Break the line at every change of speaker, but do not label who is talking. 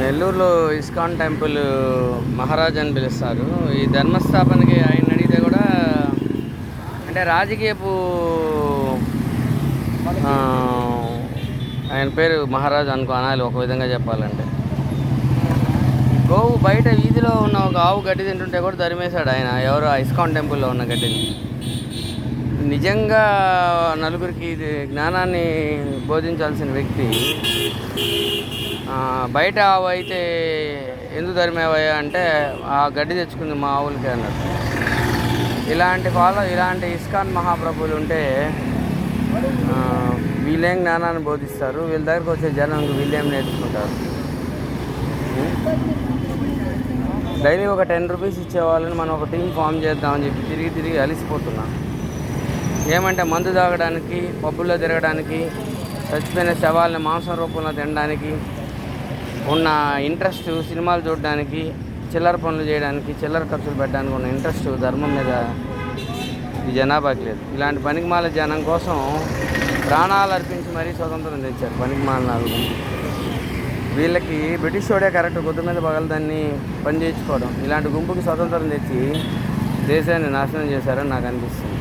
నెల్లూరులో ISKCON temple Maharaj అని పిలుస్తారు. ఈ ధర్మస్థాపనకి ఆయన అడిగితే కూడా అంటే రాజకీయపు ఆయన పేరు మహారాజ్ అనుకో అనాలి ఒక విధంగా చెప్పాలంటే. గోవు బయట వీధిలో ఉన్న ఒక ఆవు గడ్డి తింటుంటే కూడా తరిమేశాడు ఆయన. ఎవరు ఇస్కాన్ టెంపుల్లో ఉన్న గడ్డిని. నిజంగా నలుగురికి ఇది జ్ఞానాన్ని బోధించాల్సిన వ్యక్తి బయట ఆవు అయితే ఎందుకు తరిమేవయ్యా అంటే ఆ గడ్డి తెచ్చుకుంది మా ఆవులకి అన్నట్టు ఇలాంటి ఫాలో ఇలాంటి ఇస్కాన్ మహాప్రభులు ఉంటే వీళ్ళేం జ్ఞానాన్ని బోధిస్తారు? వీళ్ళ దగ్గరకు వచ్చే జనం వీళ్ళేం నేర్చుకుంటారు? డైలీ ఒక టెన్ రూపీస్ ఇచ్చేవాళ్ళని మనం ఒక టీం ఫామ్ చేద్దామని చెప్పి తిరిగి తిరిగి అలిసిపోతున్నాం. ఏమంటే మందు తాగడానికి పబ్బుల్లో తిరగడానికి చచ్చిపోయిన శవాలని మాంసం రూపంలో తినడానికి ఉన్న ఇంట్రెస్ట్ సినిమాలు చూడడానికి చిల్లర పనులు చేయడానికి చిల్లర ఖర్చులు పెట్టడానికి ఉన్న ఇంట్రెస్ట్ ధర్మం మీద ఈ జనాభాకి లేదు. ఇలాంటి పనికిమాల జనం కోసం ప్రాణాలు అర్పించి మరీ స్వతంత్రం తెచ్చారు పనికిమాల నాలుగు. వీళ్ళకి బ్రిటిష్ వాడే కరెక్ట్ గుద్దు మీద పగలదాన్ని పని చేయించుకోవడం ఇలాంటి గుంపుకి స్వతంత్రం తెచ్చి దేశాన్ని నాశనం చేశారని నాకు అనిపిస్తుంది.